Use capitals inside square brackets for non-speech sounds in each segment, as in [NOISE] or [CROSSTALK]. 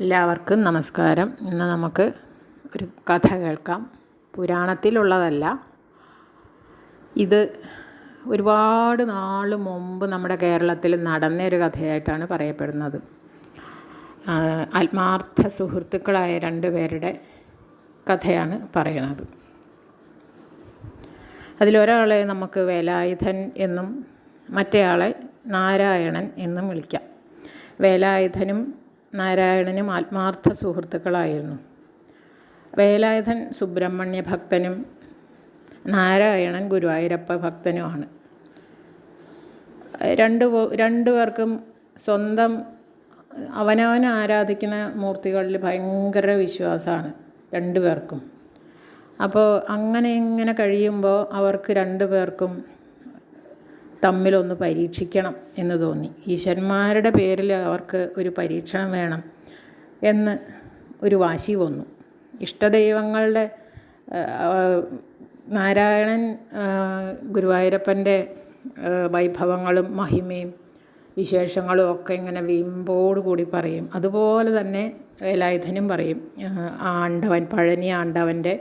എല്ലാവർക്കും നമസ്കാരം. ഇന്ന് നമുക്ക് ഒരു കഥ കേൾക്കാം. പുരാണത്തിലുള്ളതല്ല. ഇത് ഒരുപാട് നാൾ മുമ്പ് നമ്മുടെ കേരളത്തിൽ നടന്ന ഒരു കഥയായിട്ടാണ് പറയപ്പെടുന്നത്. ആത്മാർത്ഥ സുഹൃത്തുക്കളായ രണ്ട് പേരുടെ കഥയാണ് പറയുന്നത്. അതിലൊരാളെ നമുക്ക് വേലായുധൻ എന്നും മറ്റേയാളെ നാരായണൻ എന്നും വിളിക്കാം. വേലായുധനും നാരായണനും ആത്മാർത്ഥ സുഹൃത്തുക്കളായിരുന്നു. വേലായുധൻ സുബ്രഹ്മണ്യ ഭക്തനും നാരായണൻ ഗുരുവായൂരപ്പ ഭക്തനുമാണ് രണ്ട് പോ- രണ്ടു പേർക്കും സ്വന്തം അവനവൻ ആരാധിക്കുന്ന മൂർത്തികളിൽ ഭയങ്കര വിശ്വാസമാണ് രണ്ടു പേർക്കും. അപ്പോൾ അങ്ങനെ ഇങ്ങനെ കഴിയുമ്പോൾ അവർക്ക് രണ്ടു പേർക്കും തമ്മിലൊന്ന് പരീക്ഷിക്കണം എന്ന് തോന്നി. ഈശ്വരന്മാരുടെ പേരിൽ അവർക്ക് ഒരു പരീക്ഷണം വേണം എന്ന് ഒരു വാശി വന്നു. ഇഷ്ടദൈവങ്ങളുടെ നാരായണൻ ഗുരുവായൂരപ്പന്റെ വൈഭവങ്ങളും മഹിമയും വിശേഷങ്ങളും ഒക്കെ ഇങ്ങനെ വീമ്പോട് കൂടി പറയും. അതുപോലെ തന്നെ വേലായുധനും പറയും ആണ്ടവൻ പഴനി ആണ്ടവന്റെ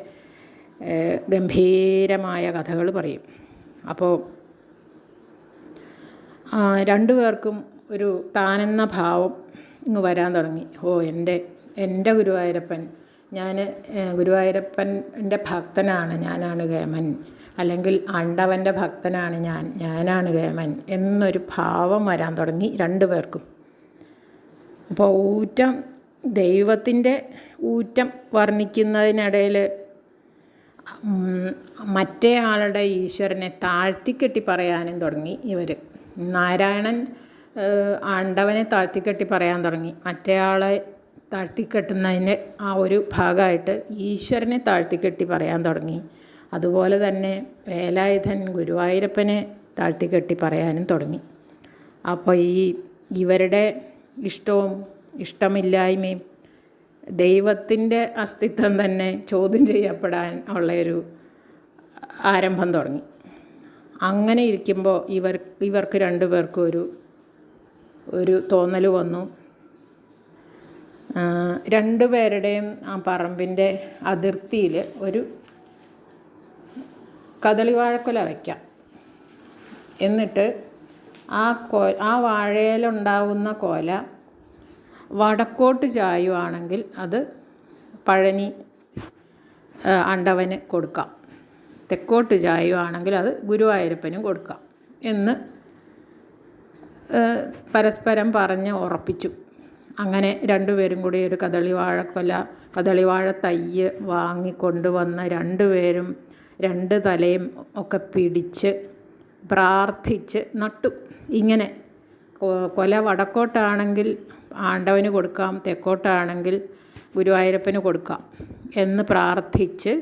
ഗംഭീരമായ കഥകൾ പറയും. അപ്പോൾ രണ്ടു പേർക്കും ഒരു താനെന്ന ഭാവം ഇങ്ങ് വരാൻ തുടങ്ങി. ഓ എന്റെ എന്റെ ഗുരുവായൂരപ്പൻ ഞാൻ ഗുരുവായൂരപ്പന്റെ ഭക്തനാണ് ഞാനാണ് കേമൻ അല്ലെങ്കിൽ ആണ്ടവന്റെ ഭക്തനാണ് ഞാൻ ഞാനാണ് കേമൻ എന്നൊരു ഭാവം വരാൻ തുടങ്ങി രണ്ടു പേർക്കും അപ്പോൾ ഊറ്റം ദൈവത്തിന്റെ ഊറ്റം വർണിക്കുന്നതിനിടയിൽ മറ്റേ ആളുടെ ഈശ്വരനെ താഴ്ത്തിക്കെട്ടി പറയാനും തുടങ്ങി ഇവർ. നാരായണൻ ആണ്ടവനെ താഴ്ത്തിക്കെട്ടി പറയാൻ തുടങ്ങി. മറ്റേ ആളെ താഴ്ത്തിക്കെട്ടുന്നതിന് ആ ഒരു ഭാഗമായിട്ട് ഈശ്വരനെ താഴ്ത്തിക്കെട്ടി പറയാൻ തുടങ്ങി. അതുപോലെ തന്നെ വേലായുധൻ ഗുരുവായൂരപ്പനെ താഴ്ത്തിക്കെട്ടി പറയാനും തുടങ്ങി. അപ്പോൾ ഈ ഇവരുടെ ഇഷ്ടവും ഇഷ്ടമില്ലായ്മയും ദൈവത്തിന്റെ അസ്തിത്വം തന്നെ ചോദ്യം ചെയ്യപ്പെടാൻ ഉള്ളൊരു ആരംഭം തുടങ്ങി. അങ്ങനെ ഇരിക്കുമ്പോൾ ഇവർ ഇവർക്ക് രണ്ടു പേർക്കും ഒരു ഒരു തോന്നൽ വന്നു. രണ്ടു പേരുടെയും ആ പറമ്പിന്റെ അതിർത്തിയിൽ ഒരു കദളിവാഴക്കൊല വയ്ക്കാം. എന്നിട്ട് ആ കോ ആ വാഴയിലുണ്ടാവുന്ന കോല വടക്കോട്ട് ചായുവാണെങ്കിൽ അത് പഴനി അണ്ടവന് കൊടുക്കാം. തെക്കോട്ട് ചായുവാണെങ്കിൽ അത് ഗുരുവായൂരപ്പനും കൊടുക്കാം എന്ന് പരസ്പരം പറഞ്ഞ് ഉറപ്പിച്ചു. അങ്ങനെ രണ്ടുപേരും കൂടി ഒരു കദളിവാഴക്കൊല കദളിവാഴ തയ്യ് വാങ്ങിക്കൊണ്ടുവന്ന് രണ്ടുപേരും രണ്ട് തലയും ഒക്കെ പിടിച്ച് പ്രാർത്ഥിച്ച് നട്ടു. ഇങ്ങനെ കൊല വടക്കോട്ടാണെങ്കിൽ ആണ്ടവന് കൊടുക്കാം തെക്കോട്ടാണെങ്കിൽ ഗുരുവായൂരപ്പന് കൊടുക്കാം എന്ന് പ്രാർത്ഥിച്ച്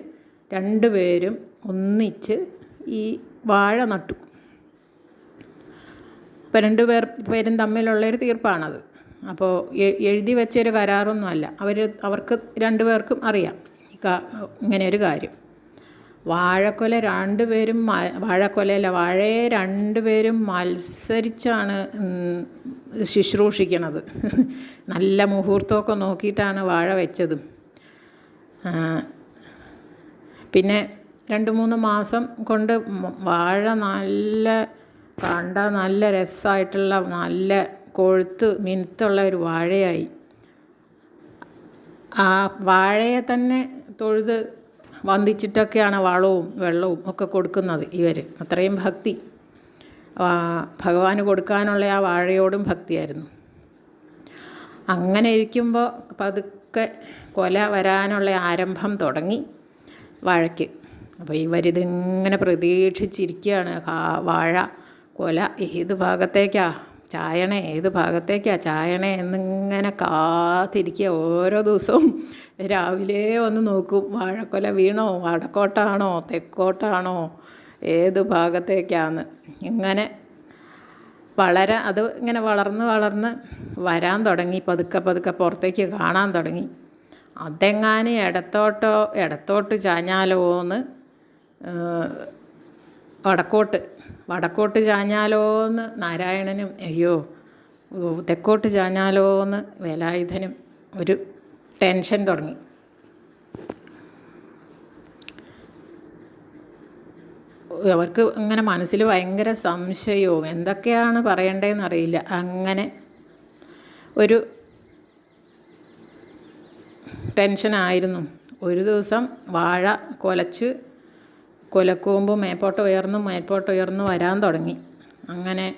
രണ്ടുപേരും ഒന്നിച്ച് ഈ വാഴ നട്ടു. അപ്പോൾ രണ്ട് പേർ പേരും തമ്മിലുള്ളൊരു തീർപ്പാണത്. അപ്പോൾ എഴുതി വെച്ചൊരു കരാറൊന്നുമല്ല അവർ അവർക്ക് രണ്ടു പേർക്കും അറിയാം ഇങ്ങനെ ഒരു കാര്യം. വാഴക്കൊല രണ്ടുപേരും വാഴക്കൊലയല്ല വാഴയെ രണ്ടുപേരും മത്സരിച്ചാണ് ശുശ്രൂഷിക്കണത്. [LAUGHS] നല്ല മുഹൂർത്തമൊക്കെ നോക്കിയിട്ടാണ് വാഴ വെച്ചത്. പിന്നെ രണ്ട് മൂന്ന് മാസം കൊണ്ട് വാഴ നല്ല കണ്ട നല്ല രസമായിട്ടുള്ള നല്ല കൊഴുത്ത് മിനുത്തുള്ള ഒരു വാഴയായി. ആ വാഴയെ തന്നെ തൊഴുത് വന്ദിച്ചിട്ടൊക്കെയാണ് വളവും വെള്ളവും ഒക്കെ കൊടുക്കുന്നത് ഇവർ അത്രയും ഭക്തി. ഭഗവാന് കൊടുക്കാനുള്ള ആ വാഴയോടും ഭക്തിയായിരുന്നു. അങ്ങനെ ഇരിക്കുമ്പോൾ പതുക്കെ കൊല വരാനുള്ള ആരംഭം തുടങ്ങി. വാഴയ്ക്ക് അപ്പോൾ ഇവരിതിങ്ങനെ പ്രതീക്ഷിച്ചിരിക്കുകയാണ് വാഴ കൊല ഏത് ഭാഗത്തേക്കാ? ചായണ ഏത് ഭാഗത്തേക്കാ? ചായണ എന്നിങ്ങനെ കാത്തിരിക്കുക ഓരോ ദിവസവും രാവിലെ ഒന്ന് നോക്കും. വാഴക്കൊല വീണോ? വടക്കോട്ടാണോ? തെക്കോട്ടാണോ? ഏത് ഭാഗത്തേക്കാന്ന്. ഇങ്ങനെ വളരെ അത് ഇങ്ങനെ വളർന്ന് വളർന്ന് വരാൻ തുടങ്ങി. പതുക്കെ പതുക്കെ പുറത്തേക്ക് കാണാൻ തുടങ്ങി. അതെങ്ങാനും ഇടത്തോട്ടോ ഇടത്തോട്ട് ചാഞ്ഞാലോ എന്ന് വടക്കോട്ട് വടക്കോട്ട് ചാഞ്ഞാലോ എന്ന് നാരായണനും അയ്യോ തെക്കോട്ട് ചാഞ്ഞാലോ എന്ന് വേലായുധനും ഒരു ടെൻഷൻ തുടങ്ങി. അവർക്ക് ഇങ്ങനെ മനസ്സിൽ ഭയങ്കര സംശയവും എന്തൊക്കെയാണ് പറയേണ്ടതെന്നറിയില്ല അങ്ങനെ ഒരു ടെൻഷനായിരുന്നു. ഒരു ദിവസം വാഴ കുലച്ച് കുലക്കൂമ്പ് മേപ്പോട്ട് ഉയർന്നു മേപ്പോട്ട് ഉയർന്നു വരാൻ തുടങ്ങി. അങ്ങനെ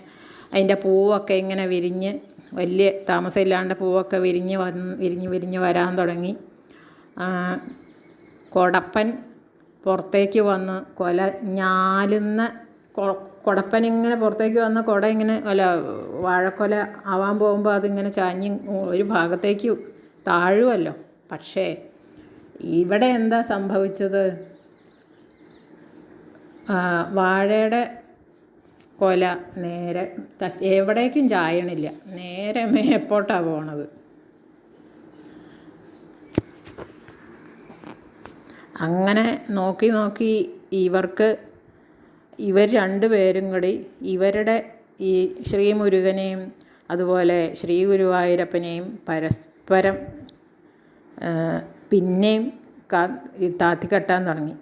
അതിന്റെ പൂവൊക്കെ ഇങ്ങനെ വിരിഞ്ഞ് വലിയ താമസമില്ലാണ്ട് പൂവൊക്കെ വിരിഞ്ഞ് വന്ന് വിരിഞ്ഞ് വിരിഞ്ഞ് വരാൻ തുടങ്ങി. കൊടപ്പൻ പുറത്തേക്ക് വന്ന് കൊല ഞാലുന്ന കൊടപ്പൻ ഇങ്ങനെ പുറത്തേക്ക് വന്ന് കുട ഇങ്ങനെ അല്ല വാഴക്കൊല ആവാൻ പോകുമ്പോൾ അതിങ്ങനെ ചാഞ്ഞ് ഒരു ഭാഗത്തേക്ക് താഴുമല്ലോ പക്ഷേ ഇവിടെ എന്താ സംഭവിച്ചത്? വാഴയുടെ കൊല നേരെ എവിടേക്കും ചായണില്ല. നേരെ മേപ്പോട്ടാണ് പോണത്. അങ്ങനെ നോക്കി നോക്കി ഇവർക്ക് ഇവർ രണ്ടുപേരും കൂടി ഇവരുടെ ഈ ശ്രീമുരുകനെയും അതുപോലെ ശ്രീ ഗുരുവായൂരപ്പനെയും പരസ്പരം പിന്നെയും താത്തി കെട്ടാൻ തുടങ്ങി.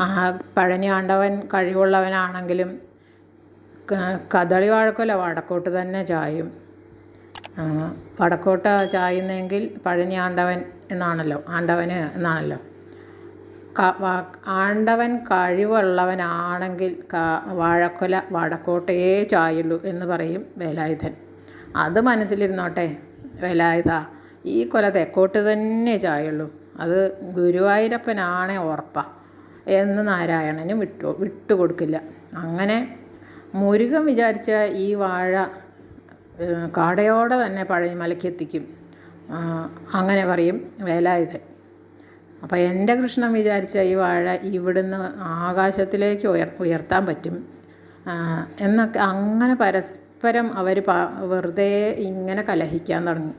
ആ പഴനി ആണ്ടവൻ കഴിവുള്ളവനാണെങ്കിലും കദളി വാഴക്കൊല വടക്കോട്ട് തന്നെ ചായും. വടക്കോട്ട ചായുന്നെങ്കിൽ പഴനി ആണ്ടവൻ എന്നാണല്ലോ ആണ്ടവന് എന്നാണല്ലോ. ആണ്ടവൻ കഴിവുള്ളവനാണെങ്കിൽ വാഴക്കൊല വടക്കോട്ടേ ചായുള്ളൂ എന്ന് പറയും വേലായുധൻ. അത് മനസ്സിലിരുന്നോട്ടെ വേലായുധ. ഈ കൊല തെക്കോട്ട് തന്നെ ചായുള്ളൂ. അത് ഗുരുവായൂരപ്പനാണേ ഉറപ്പാണ് എന്ന് നാരായണന് വിട്ടു വിട്ടു കൊടുക്കില്ല. അങ്ങനെ മുരുകൻ വിചാരിച്ച ഈ വാഴ കാടയോടെ തന്നെ പഴയമലയ്ക്ക് എത്തിക്കും. അങ്ങനെ പറയും വേലായുധൻ. അപ്പോൾ എന്റെ കൃഷ്ണൻ വിചാരിച്ച ഈ വാഴ ഇവിടുന്ന് ആകാശത്തിലേക്ക് ഉയർ ഉയർത്താൻ പറ്റും. എന്നൊക്കെ അങ്ങനെ പരസ്പരം അവർ വെറുതെ ഇങ്ങനെ കലഹിക്കാൻ തുടങ്ങി.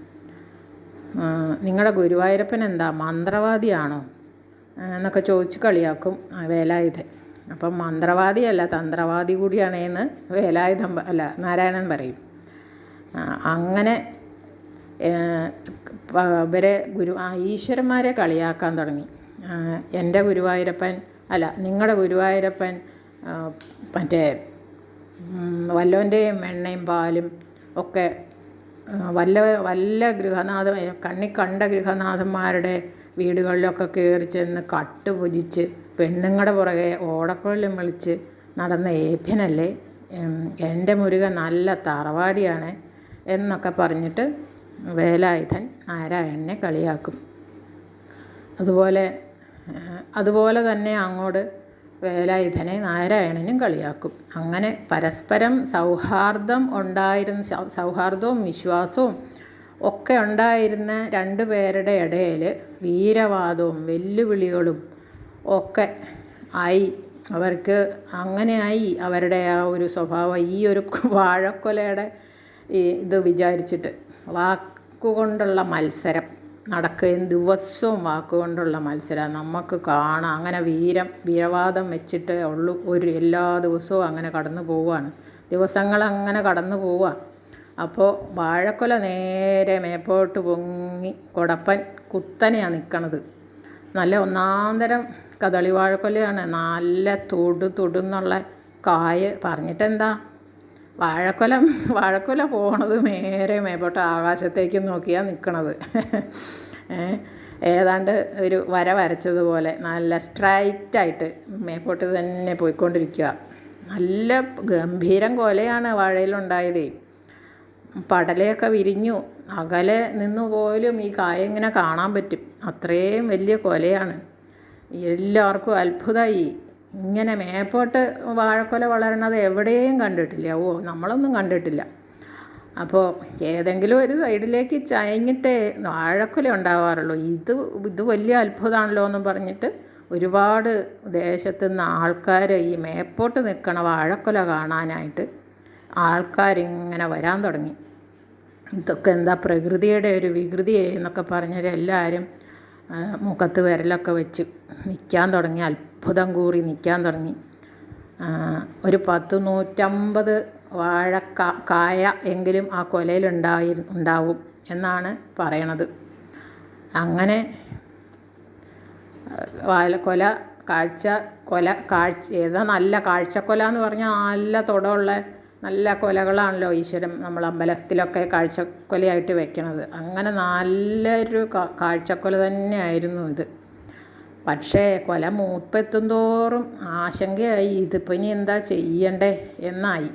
നിങ്ങളുടെ ഗുരുവായൂരപ്പൻ എന്താ മന്ത്രവാദിയാണോ? എന്നൊക്കെ ചോദിച്ച് കളിയാക്കും വേലായുധൻ. അപ്പം മന്ത്രവാദിയല്ല തന്ത്രവാദി കൂടിയാണേന്ന് വേലായുധം അല്ല നാരായണൻ പറയും. അങ്ങനെ ഇവരെ ഗുരു ഈശ്വരന്മാരെ കളിയാക്കാൻ തുടങ്ങി. എന്റെ ഗുരുവായൂരപ്പൻ അല്ല നിങ്ങളുടെ ഗുരുവായൂരപ്പൻ മറ്റേ വല്ലോന്റെയും എണ്ണയും പാലും ഒക്കെ വല്ല വല്ല ഗൃഹനാഥ കണ്ണി കണ്ട ഗൃഹനാഥന്മാരുടെ വീടുകളിലൊക്കെ കയറി ചെന്ന് കട്ട് ഭുജിച്ച് പെണ്ണുങ്ങളുടെ പുറകെ ഓടക്കുഴലും വിളിച്ച് നടന്ന ഏഭ്യനല്ലേ? എന്റെ മുരുക നല്ല തറവാടിയാണ് എന്നൊക്കെ പറഞ്ഞിട്ട് വേലായുധൻ നാരായണനെ കളിയാക്കും. അതുപോലെ അതുപോലെ തന്നെ അങ്ങോട്ട് വേലായുധനെ നാരായണനും കളിയാക്കും. അങ്ങനെ പരസ്പരം സൗഹാർദ്ദം ഉണ്ടായിരുന്ന സൗഹാർദ്ദവും വിശ്വാസവും ഒക്കെ ഉണ്ടായിരുന്ന രണ്ടു പേരുടെ ഇടയിൽ വീരവാദവും വെല്ലുവിളികളും ഒക്കെ ആയി. അവർക്ക് അങ്ങനെയായി അവരുടെ ആ ഒരു സ്വഭാവം ഈ ഒരു [LAUGHS] വാഴക്കൊലയുടെ ഈ ഇത് വിചാരിച്ചിട്ട് വാക്കുകൊണ്ടുള്ള മത്സരം. നടക്കുകയും ദിവസവും വാക്കുകൊണ്ടുള്ള മത്സരം. നമുക്ക് കാണാം. അങ്ങനെ വീരം വീരവാദം വെച്ചിട്ട് ഉള്ളു. ഒരു എല്ലാ ദിവസവും അങ്ങനെ കടന്നു പോവുകയാണ്. ദിവസങ്ങൾ അങ്ങനെ കടന്നു പോവുക. അപ്പോൾ വാഴക്കൊല നേരെ മേപ്പോട്ട് പൊങ്ങി കൊടപ്പൻ കുത്തനെയാണ് നിൽക്കണത് നല്ല ഒന്നാന്തരം കദളി വാഴക്കൊലയാണ്. നല്ല തൊടു തൊടുന്നുള്ള കായ്. പറഞ്ഞിട്ടെന്താ? വാഴക്കൊല വാഴക്കൊല പോണത് നേരെ മേപ്പോട്ട് ആകാശത്തേക്ക് നോക്കിയാണ് നിൽക്കണത് ഏതാണ്ട് ഒരു വര വരച്ചതുപോലെ നല്ല സ്ട്രൈറ്റായിട്ട് മേപ്പോട്ട് തന്നെ പോയിക്കൊണ്ടിരിക്കുക നല്ല ഗംഭീരം കൊലയാണ് വാഴയിലുണ്ടായത്. പടലയൊക്കെ വിരിഞ്ഞു. അകലെ നിന്ന് പോലും ഈ കായ ഇങ്ങനെ കാണാൻ പറ്റും. അത്രയും വലിയ കൊലയാണ്. എല്ലാവർക്കും അത്ഭുതമായി ഇങ്ങനെ മേപ്പോട്ട് വാഴക്കൊല വളരണത് എവിടെയും കണ്ടിട്ടില്ല. ഓ നമ്മളൊന്നും കണ്ടിട്ടില്ല. അപ്പോൾ ഏതെങ്കിലും ഒരു സൈഡിലേക്ക് ചായഞ്ഞിട്ടേ വാഴക്കൊല ഉണ്ടാവാറുള്ളൂ. ഇത് ഇത് വലിയ അത്ഭുതമാണല്ലോ എന്നും പറഞ്ഞിട്ട് ഒരുപാട് ദേശത്തു നിന്ന് ആൾക്കാർ ഈ മേപ്പോട്ട് നിൽക്കണ വാഴക്കൊല കാണാനായിട്ട് ആൾക്കാരിങ്ങനെ വരാൻ തുടങ്ങി. ഇതൊക്കെ എന്താ പ്രകൃതിയുടെ ഒരു വികൃതി എന്നൊക്കെ പറഞ്ഞാൽ മുഖത്ത് വിരലൊക്കെ വെച്ച് നിൽക്കാൻ തുടങ്ങി അത്ഭുതം കൂറി നിൽക്കാൻ തുടങ്ങി. ഒരു പത്ത് നൂറ്റമ്പത് വാഴ കായ എങ്കിലും ആ കൊലയിലുണ്ടായി ഉണ്ടാവും എന്നാണ് പറയണത്. അങ്ങനെ കൊല കാഴ്ച കൊല കാഴ്ച ഏതാ നല്ല കാഴ്ചക്കൊല എന്ന് പറഞ്ഞാൽ നല്ല തുടമുള്ള നല്ല കൊലകളാണല്ലോ ഈശ്വരൻ നമ്മൾ അമ്പലത്തിലൊക്കെ കാഴ്ചക്കൊലയായിട്ട് വെക്കണത്. അങ്ങനെ നല്ലൊരു കാഴ്ചക്കൊല തന്നെയായിരുന്നു ഇത്. പക്ഷേ കൊല മൂപ്പെത്തും തോറും ആശങ്കയായി. ഇതിപ്പോൾ ഇനി എന്താ ചെയ്യണ്ടേ എന്നായി.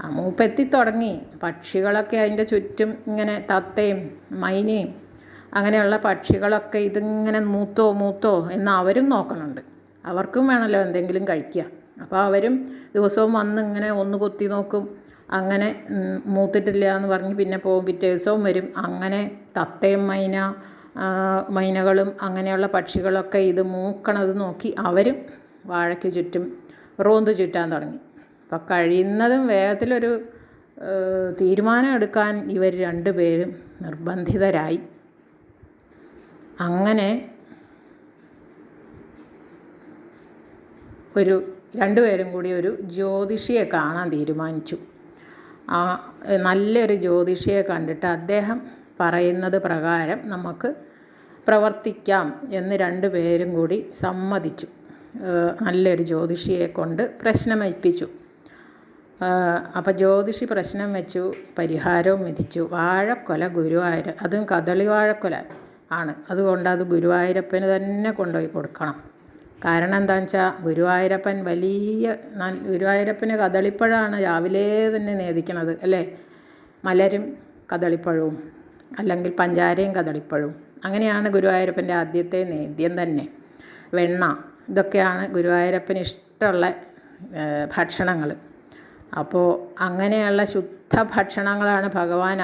ആ മൂപ്പെത്തി തുടങ്ങി. പക്ഷികളൊക്കെ അതിന്റെ ചുറ്റും ഇങ്ങനെ തത്തയും മൈനയും അങ്ങനെയുള്ള പക്ഷികളൊക്കെ ഇതിങ്ങനെ മൂത്തോ മൂത്തോ എന്ന് അവരും നോക്കണുണ്ട്. അവർക്കും വേണമല്ലോ എന്തെങ്കിലും കഴിക്കുക അപ്പോൾ അവരും ദിവസവും വന്ന് ഇങ്ങനെ ഒന്ന് കൊത്തി നോക്കും. അങ്ങനെ മൂത്തിട്ടില്ല എന്ന് പറഞ്ഞ് പിന്നെ പോകും. പിറ്റേ ദിവസവും വരും. അങ്ങനെ തത്തയും മൈന മൈനകളും അങ്ങനെയുള്ള പക്ഷികളൊക്കെ ഇത് മൂക്കണത് നോക്കി അവരും വാഴയ്ക്ക് ചുറ്റും റോന്ത് ചുറ്റാൻ തുടങ്ങി. അപ്പോൾ കഴിയുന്നതും വേഗത്തിലൊരു തീരുമാനം എടുക്കാൻ ഇവർ രണ്ടുപേരും നിർബന്ധിതരായി. അങ്ങനെ ഒരു രണ്ടുപേരും കൂടി ഒരു ജ്യോതിഷിയെ കാണാൻ തീരുമാനിച്ചു. ആ നല്ലൊരു ജ്യോതിഷിയെ കണ്ടിട്ട് അദ്ദേഹം പറയുന്നത് പ്രകാരം നമുക്ക് പ്രവർത്തിക്കാം എന്ന് രണ്ടു പേരും കൂടി സമ്മതിച്ചു. നല്ലൊരു ജ്യോതിഷിയെ കൊണ്ട് പ്രശ്നമേൽപ്പിച്ചു. അപ്പോൾ ജ്യോതിഷി പ്രശ്നം വെച്ചു പരിഹാരവും വിധിച്ചു. വാഴക്കൊല ഗുരുവായൂർ അതും കദളി വാഴക്കൊല ആണ്. അതുകൊണ്ട് അത് ഗുരുവായൂരപ്പന് തന്നെ കൊണ്ടുപോയി കൊടുക്കണം. കാരണം എന്താണെന്ന് വെച്ചാൽ ഗുരുവായൂരപ്പൻ വലിയ ഗുരുവായൂരപ്പന് കദളിപ്പഴമാണ് രാവിലെ തന്നെ നേദിക്കുന്നത് അല്ലേ? മലരും കദളിപ്പഴവും അല്ലെങ്കിൽ പഞ്ചാരയും കദളിപ്പഴവും. അങ്ങനെയാണ് ഗുരുവായൂരപ്പന്റെ ആദ്യത്തെ നേദ്യം തന്നെ. വെണ്ണ ഇതൊക്കെയാണ് ഗുരുവായൂരപ്പന് ഇഷ്ടമുള്ള ഭക്ഷണങ്ങൾ അപ്പോൾ അങ്ങനെയുള്ള ശുദ്ധ ഭക്ഷണങ്ങളാണ് ഭഗവാൻ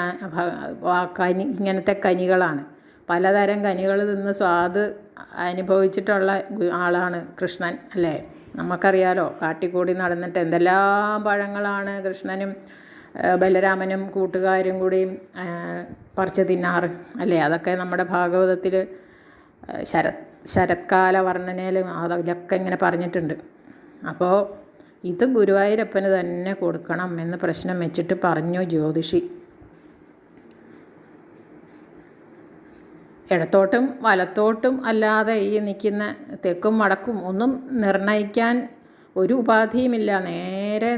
കനി ഇങ്ങനത്തെ കനികളാണ്. പലതരം കനികൾ തിന്ന് സ്വാദ് അനുഭവിച്ചിട്ടുള്ള ആളാണ് കൃഷ്ണൻ അല്ലേ? നമുക്കറിയാലോ കാട്ടിക്കൂടി നടന്നിട്ട് എന്തെല്ലാം പഴങ്ങളാണ് കൃഷ്ണനും ബലരാമനും കൂട്ടുകാരും കൂടിയും പറിച്ച് തിന്നാറ് അല്ലേ? അതൊക്കെ നമ്മുടെ ഭാഗവതത്തിൽ ശരത് ശരത്കാല വർണനയിലും അതിലൊക്കെ ഇങ്ങനെ പറഞ്ഞിട്ടുണ്ട്. അപ്പോൾ ഇത് ഗുരുവായൂരപ്പന് തന്നെ കൊടുക്കണം എന്ന് പ്രശ്നം വെച്ചിട്ട് പറഞ്ഞു ജ്യോതിഷി. ഇടത്തോട്ടും വലത്തോട്ടും അല്ലാതെ ഈ നിൽക്കുന്ന തെക്കും വടക്കും ഒന്നും നിർണയിക്കാൻ ഒരു ഉപാധിയുമില്ല. നേരെ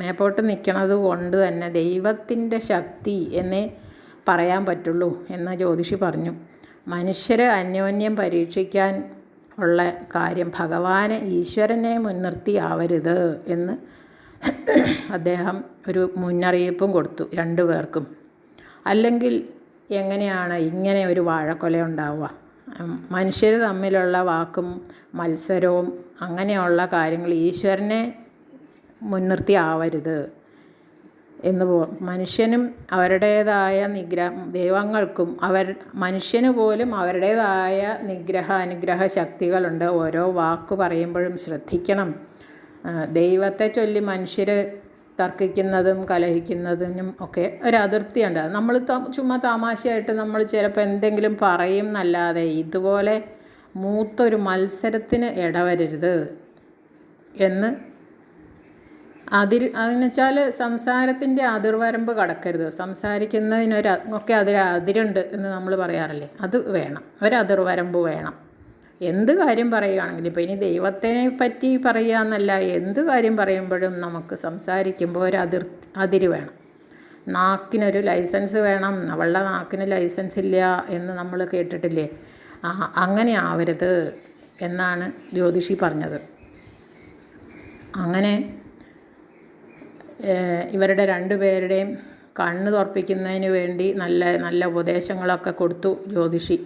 മേപ്പോട്ട് നിൽക്കണത് കൊണ്ട് തന്നെ ദൈവത്തിന്റെ ശക്തി എന്നേ പറയാൻ പറ്റുള്ളൂ എന്ന് ജ്യോതിഷി പറഞ്ഞു. മനുഷ്യരെ അന്യോന്യം പരീക്ഷിക്കാൻ ഉള്ള കാര്യം ഭഗവാനെ ഈശ്വരനെ മുൻനിർത്തി ആവരുത് എന്ന് അദ്ദേഹം ഒരു മുന്നറിയിപ്പും കൊടുത്തു രണ്ടു പേർക്കും. അല്ലെങ്കിൽ എങ്ങനെയാണ് ഇങ്ങനെ ഒരു വാഴക്കൊല ഉണ്ടാവുക? മനുഷ്യർ തമ്മിലുള്ള വാക്കും മത്സരവും അങ്ങനെയുള്ള കാര്യങ്ങൾ ഈശ്വരനെ മുൻനിർത്തി ആവരുത് എന്ന് പോ മനുഷ്യനും അവരുടേതായ നിഗ്രഹം ദൈവങ്ങൾക്കും അവർ മനുഷ്യന് പോലും അവരുടേതായ നിഗ്രഹ അനുഗ്രഹ ശക്തികളുണ്ട്. ഓരോ വാക്ക് പറയുമ്പോഴും ശ്രദ്ധിക്കണം. ദൈവത്തെ ചൊല്ലി മനുഷ്യർ തർക്കിക്കുന്നതും കലഹിക്കുന്നതിനും ഒക്കെ ഒരു അതിർത്തിയുണ്ട്. നമ്മൾ ചുമ്മാ തമാശയായിട്ട് നമ്മൾ ചിലപ്പോൾ എന്തെങ്കിലും പറയും എന്നല്ലാതെ ഇതുപോലെ മൂത്തൊരു മത്സരത്തിന് ഇടവരരുത് എന്ന് അതിർ അതെന്ന് സംസാരത്തിന്റെ അതിർവരമ്പ് കടക്കരുത്. സംസാരിക്കുന്നതിനൊരു ഒക്കെ അതിൽ അതിരുണ്ട് എന്ന് നമ്മൾ പറയാറില്ലേ? അത് വേണം. ഒരു അതിർവരമ്പ് വേണം. എന്ത് കാര്യം പറയുകയാണെങ്കിലും ഇപ്പോൾ ഇനി ദൈവത്തെ പറ്റി പറയുക എന്നല്ല എന്ത് കാര്യം പറയുമ്പോഴും നമുക്ക് സംസാരിക്കുമ്പോൾ ഒരു അതിർ അതിര് വേണം. നാക്കിനൊരു ലൈസൻസ് വേണം അവളുടെ നാക്കിന് ലൈസൻസ് ഇല്ല എന്ന് നമ്മൾ കേട്ടിട്ടില്ലേ? ആ അങ്ങനെ ആവരുത് എന്നാണ് ജ്യോതിഷി പറഞ്ഞത്. അങ്ങനെ ഇവരുടെ രണ്ടു പേരുടെയും കണ്ണ് തുറപ്പിക്കുന്നതിന് വേണ്ടി നല്ല നല്ല ഉപദേശങ്ങളൊക്കെ കൊടുത്തു ജ്യോതിഷി.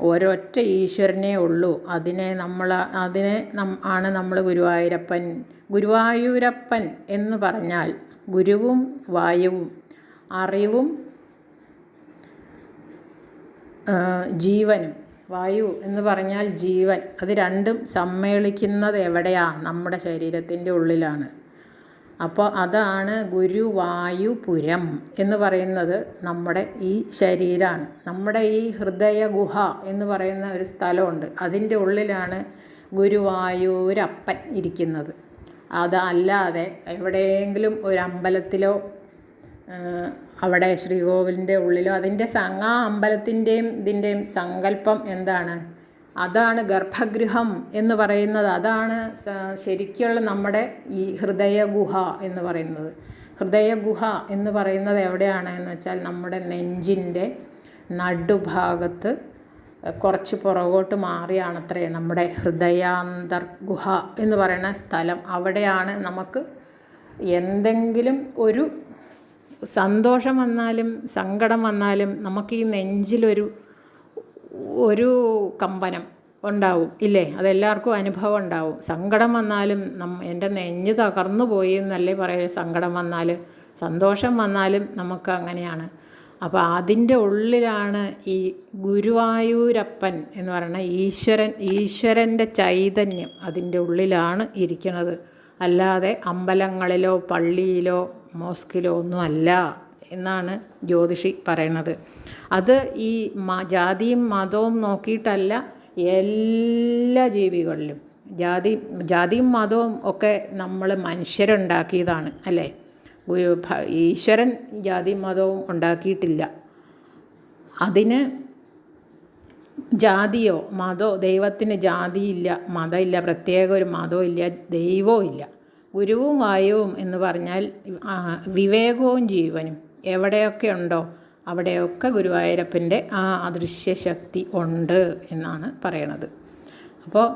ഒരൊറ്റ ഈശ്വരനേ ഉള്ളൂ. അതിനെ നമ്മൾ അതിനെ ആണ് നമ്മൾ ഗുരുവായൂരപ്പൻ. ഗുരുവായൂരപ്പൻ എന്ന് പറഞ്ഞാൽ ഗുരുവും വായുവും അറിവും ജീവനും. വായു എന്ന് പറഞ്ഞാൽ ജീവൻ. അത് രണ്ടും സമ്മേളിക്കുന്നത് എവിടെയാണ് നമ്മുടെ ശരീരത്തിന്റെ ഉള്ളിലാണ്. അപ്പോൾ അതാണ് ഗുരുവായുപുരം എന്ന് പറയുന്നത് നമ്മുടെ ഈ ശരീരമാണ് നമ്മുടെ ഈ ഹൃദയ ഗുഹ എന്ന് പറയുന്ന ഒരു സ്ഥലമുണ്ട്. അതിന്റെ ഉള്ളിലാണ് ഗുരുവായൂരപ്പൻ ഇരിക്കുന്നത്. അതല്ലാതെ എവിടെയെങ്കിലും ഒരു അമ്പലത്തിലോ അവിടെ ശ്രീകോവിലിന്റെ ഉള്ളിലോ അതിന്റെ സംഘ അമ്പലത്തിന്റെയും ഇതിന്റെയും സങ്കല്പം എന്താണ്? അതാണ് ഗർഭഗൃഹം എന്ന് പറയുന്നത്. അതാണ് ശരിക്കുള്ള നമ്മുടെ ഈ ഹൃദയഗുഹ എന്ന് പറയുന്നത്. ഹൃദയഗുഹ എന്ന് പറയുന്നത് എവിടെയാണ് എന്ന് വെച്ചാൽ നമ്മുടെ നെഞ്ചിന്റെ നടുഭാഗത്ത് കുറച്ച് പുറകോട്ട് മാറിയാണ് അത്രേ നമ്മുടെ ഹൃദയാന്തർ ഗുഹ എന്ന് പറയുന്ന സ്ഥലം. അവിടെയാണ് നമുക്ക് എന്തെങ്കിലും ഒരു സന്തോഷം വന്നാലും സങ്കടം വന്നാലും നമുക്ക് ഈ നെഞ്ചിലൊരു ഒരു കമ്പനം ഉണ്ടാവും ഇല്ലേ? അതെല്ലാവർക്കും അനുഭവം ഉണ്ടാവും. സങ്കടം വന്നാലും നം എന്റെ നെഞ്ഞ് തകർന്നു പോയി എന്നല്ലേ പറയുക സങ്കടം വന്നാൽ സന്തോഷം വന്നാലും നമുക്ക് അങ്ങനെയാണ്. അപ്പോൾ അതിന്റെ ഉള്ളിലാണ് ഈ ഗുരുവായൂരപ്പൻ എന്ന് പറയുന്ന ഈശ്വരൻ ഈശ്വരന്റെ ചൈതന്യം അതിന്റെ ഉള്ളിലാണ് ഇരിക്കുന്നത്. അല്ലാതെ അമ്പലങ്ങളിലോ പള്ളിയിലോ മോസ്കിലോ ഒന്നും അല്ല എന്നാണ് ജ്യോതിഷി പറയണത്. അത് ഈ ജാതിയും മതവും നോക്കിയിട്ടല്ല എല്ലാ ജീവികളിലും ജാതി ജാതിയും മതവും ഒക്കെ നമ്മൾ മനുഷ്യരുണ്ടാക്കിയതാണ് അല്ലേ? ഈശ്വരൻ ജാതിയും മതവും ഉണ്ടാക്കിയിട്ടില്ല. അതിന് ജാതിയോ മതോ ദൈവത്തിന് ജാതിയില്ല മതമില്ല പ്രത്യേക ഒരു മതവും ഇല്ല ദൈവവും ഇല്ല. ഗുരുവും വായുവും എന്ന് പറഞ്ഞാൽ വിവേകവും ജീവനും. എവിടെയൊക്കെ ഉണ്ടോ അവിടെയൊക്കെ ഗുരുവായൂരപ്പന്റെ ആ അദൃശ്യ ശക്തി ഉണ്ട് എന്നാണ് പറയണത്. അപ്പോൾ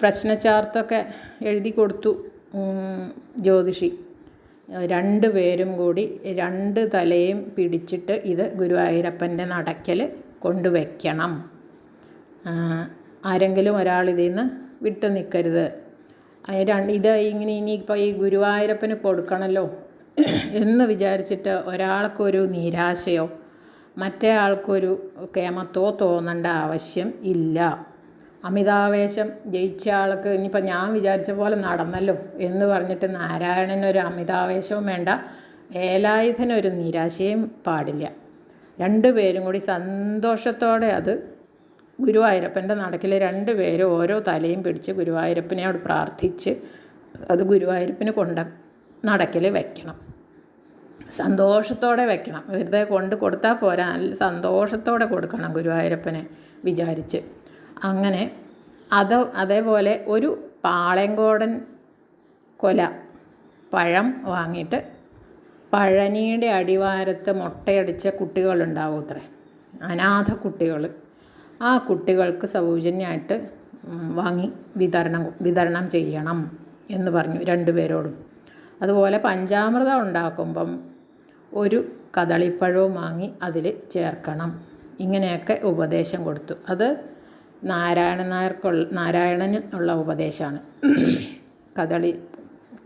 പ്രശ്നചാർത്തൊക്കെ എഴുതി കൊടുത്തു ജ്യോതിഷി. രണ്ട് പേരും കൂടി രണ്ട് തലയും പിടിച്ചിട്ട് ഇത് ഗുരുവായൂരപ്പന്റെ നടക്കൽ കൊണ്ടുവയ്ക്കണം ആരെങ്കിലും ഒരാൾ ഇതിൽ നിന്ന് വിട്ടു നിൽക്കരുത്. രണ്ട് ഇത് ഇങ്ങനെ ഇനിയിപ്പോൾ ഈ ഗുരുവായൂരപ്പന് കൊടുക്കണമല്ലോ എന്ന് വിചാരിച്ചിട്ട് ഒരാൾക്കൊരു നിരാശയോ മറ്റേ ആൾക്കൊരു കേമത്തോ തോന്നേണ്ട ആവശ്യം ഇല്ല. അമിതാവേശം ജയിച്ച ആൾക്ക് ഇനിയിപ്പോൾ ഞാൻ വിചാരിച്ച പോലെ നടന്നല്ലോ എന്ന് പറഞ്ഞിട്ട് നാരായണനൊരു അമിതാവേശവും വേണ്ട വേലായുധനൊരു നിരാശയും പാടില്ല. രണ്ടുപേരും കൂടി സന്തോഷത്തോടെ അത് ഗുരുവായൂരപ്പന്റെ നടക്കിൽ രണ്ട് പേരും ഓരോ തലയും പിടിച്ച് ഗുരുവായൂരപ്പനെയോട് പ്രാർത്ഥിച്ച് അത് ഗുരുവായൂരപ്പന് കൊണ്ട നടക്കിൽ വെക്കണം. സന്തോഷത്തോടെ വെക്കണം. വെറുതെ കൊണ്ട് കൊടുത്താൽ പോരാ. നല്ല സന്തോഷത്തോടെ കൊടുക്കണം ഗുരുവായൂരപ്പനെ വിചാരിച്ച്. അങ്ങനെ അത് അതേപോലെ ഒരു പാളയങ്കോടൻ കൊല പഴം വാങ്ങിയിട്ട് പഴനിയുടെ അടിവാരത്ത് മുട്ടയടിച്ച കുട്ടികളുണ്ടാവും അത്രേ. അനാഥ കുട്ടികൾ ആ കുട്ടികൾക്ക് സൗജന്യമായിട്ട് വാങ്ങി വിതരണം വിതരണം ചെയ്യണം എന്ന് പറഞ്ഞു രണ്ടുപേരോടും. അതുപോലെ പഞ്ചാമൃതം ഉണ്ടാക്കുമ്പം ഒരു കദളിപ്പഴവും വാങ്ങി അതിൽ ചേർക്കണം. ഇങ്ങനെയൊക്കെ ഉപദേശം കൊടുത്തു. അത് നാരായണ നായർക്കുള്ള നാരായണന് ഉള്ള ഉപദേശമാണ്. കദളി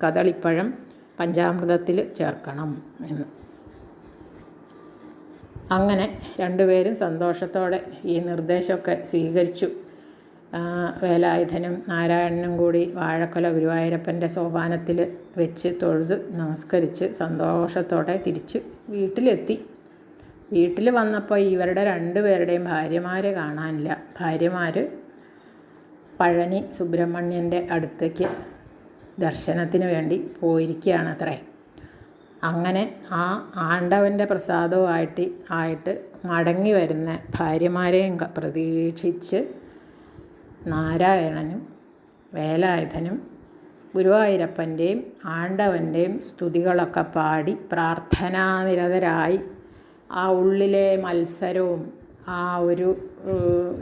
കദളിപ്പഴം പഞ്ചാമൃതത്തിൽ ചേർക്കണം എന്ന്. അങ്ങനെ രണ്ടുപേരും സന്തോഷത്തോടെ ഈ നിർദ്ദേശമൊക്കെ സ്വീകരിച്ചു. വേലായുധനും നാരായണനും കൂടി വാഴക്കൊല ഗുരുവായൂരപ്പന്റെ സോപാനത്തിൽ വെച്ച് തൊഴുത് നമസ്കരിച്ച് സന്തോഷത്തോടെ തിരിച്ച് വീട്ടിലെത്തി. വീട്ടിൽ വന്നപ്പോൾ ഇവരുടെ രണ്ടുപേരുടെയും ഭാര്യമാരെ കാണാനില്ല. ഭാര്യമാർ പഴനി സുബ്രഹ്മണ്യന്റെ അടുത്തേക്ക് ദർശനത്തിന് വേണ്ടി പോയിരിക്കുകയാണ് അത്രേ അങ്ങനെ ആ ആണ്ടവന്റെ പ്രസാദവുമായിട്ട് ആയിട്ട് മടങ്ങി വരുന്ന ഭാര്യമാരെയും പ്രതീക്ഷിച്ച് നാരായണനും വേലായുധനും ഗുരുവായൂരപ്പന്റെയും ആണ്ടവന്റെയും സ്തുതികളൊക്കെ പാടി പ്രാർത്ഥനാനിരതരായി ആ ഉള്ളിലെ മത്സരവും ആ ഒരു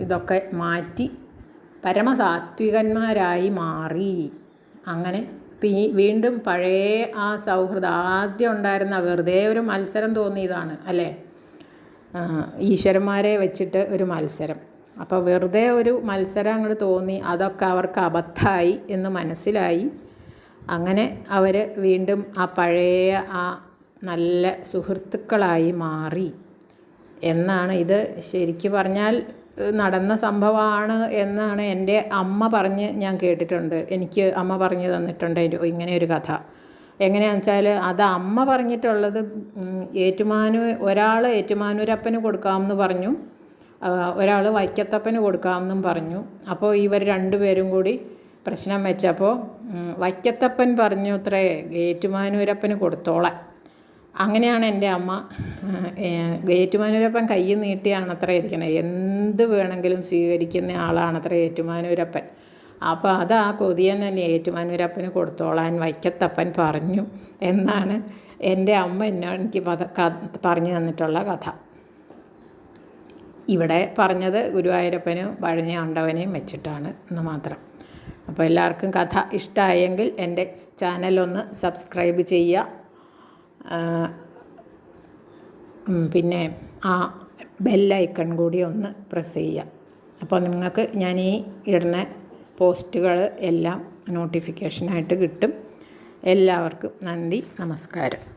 ഇതൊക്കെ മാറ്റി പരമസാത്വികന്മാരായി മാറി. അങ്ങനെ വീണ്ടും പഴയ ആ സൗഹൃദം ആദ്യം ഉണ്ടായിരുന്ന വെറുതെ ഒരു മത്സരം തോന്നിയതാണ് അല്ലേ? ഈശ്വരന്മാരെ വെച്ചിട്ട് ഒരു മത്സരം. അപ്പോൾ വെറുതെ ഒരു മത്സരം അങ്ങോട്ട് തോന്നി അതൊക്കെ അവർക്ക് അബദ്ധമായി എന്ന് മനസ്സിലായി. അങ്ങനെ അവർ വീണ്ടും ആ പഴയ ആ നല്ല സുഹൃത്തുക്കളായി മാറി എന്നാണ് ഇത് ശരിക്കു പറഞ്ഞാൽ നടന്ന സംഭവമാണ് എന്നാണ് എന്റെ അമ്മ പറഞ്ഞ് ഞാൻ കേട്ടിട്ടുണ്ട്. എനിക്ക് അമ്മ പറഞ്ഞു തന്നിട്ടുണ്ട് ഇങ്ങനെ ഒരു കഥ. എങ്ങനെയാണെന്ന് വെച്ചാൽ അത് അമ്മ പറഞ്ഞിട്ടുള്ളത് ഏറ്റുമാനു ഒരാൾ ഏറ്റുമാനൂരപ്പന് കൊടുക്കാമെന്ന് പറഞ്ഞു. ഒരാൾ വൈക്കത്തപ്പന് കൊടുക്കാമെന്നും പറഞ്ഞു. അപ്പോൾ ഇവർ രണ്ടുപേരും കൂടി പ്രശ്നം വെച്ചപ്പോൾ വൈക്കത്തപ്പൻ പറഞ്ഞു ഇത്രേ ഗേറ്റുമാനൂരപ്പന് കൊടുത്തോളാൻ. അങ്ങനെയാണ് എന്റെ അമ്മ ഏറ്റുമാനൂരപ്പൻ കൈ നീട്ടിയാണ് അത്ര ഇരിക്കണത് എന്ത് വേണമെങ്കിലും സ്വീകരിക്കുന്ന ആളാണ് അത്ര ഏറ്റുമാനൂരപ്പൻ. അപ്പോൾ അത് ആ കൊതിയൻ തന്നെ ഏറ്റുമാനൂരപ്പന് കൊടുത്തോളാൻ വൈക്കത്തപ്പൻ പറഞ്ഞു എന്നാണ് എന്റെ അമ്മ എന്നെ എനിക്ക് പറഞ്ഞു തന്നിട്ടുള്ള കഥ. ഇവിടെ പറഞ്ഞത് ഗുരുവായൂരപ്പനും പഴഞ്ഞ ആണ്ടവനെയും വെച്ചിട്ടാണ് എന്ന് മാത്രം. അപ്പോൾ എല്ലാവർക്കും കഥ ഇഷ്ടമായെങ്കിൽ എന്റെ ചാനലൊന്ന് സബ്സ്ക്രൈബ് ചെയ്യുക. പിന്നെ ആ ബെല്ലൈക്കൺ കൂടി ഒന്ന് പ്രസ് ചെയ്യുക. അപ്പോൾ നിങ്ങൾക്ക് ഞാൻ ഈ ഇടുന്ന പോസ്റ്റുകൾ എല്ലാം നോട്ടിഫിക്കേഷനായിട്ട് കിട്ടും. എല്ലാവർക്കും നന്ദി നമസ്കാരം.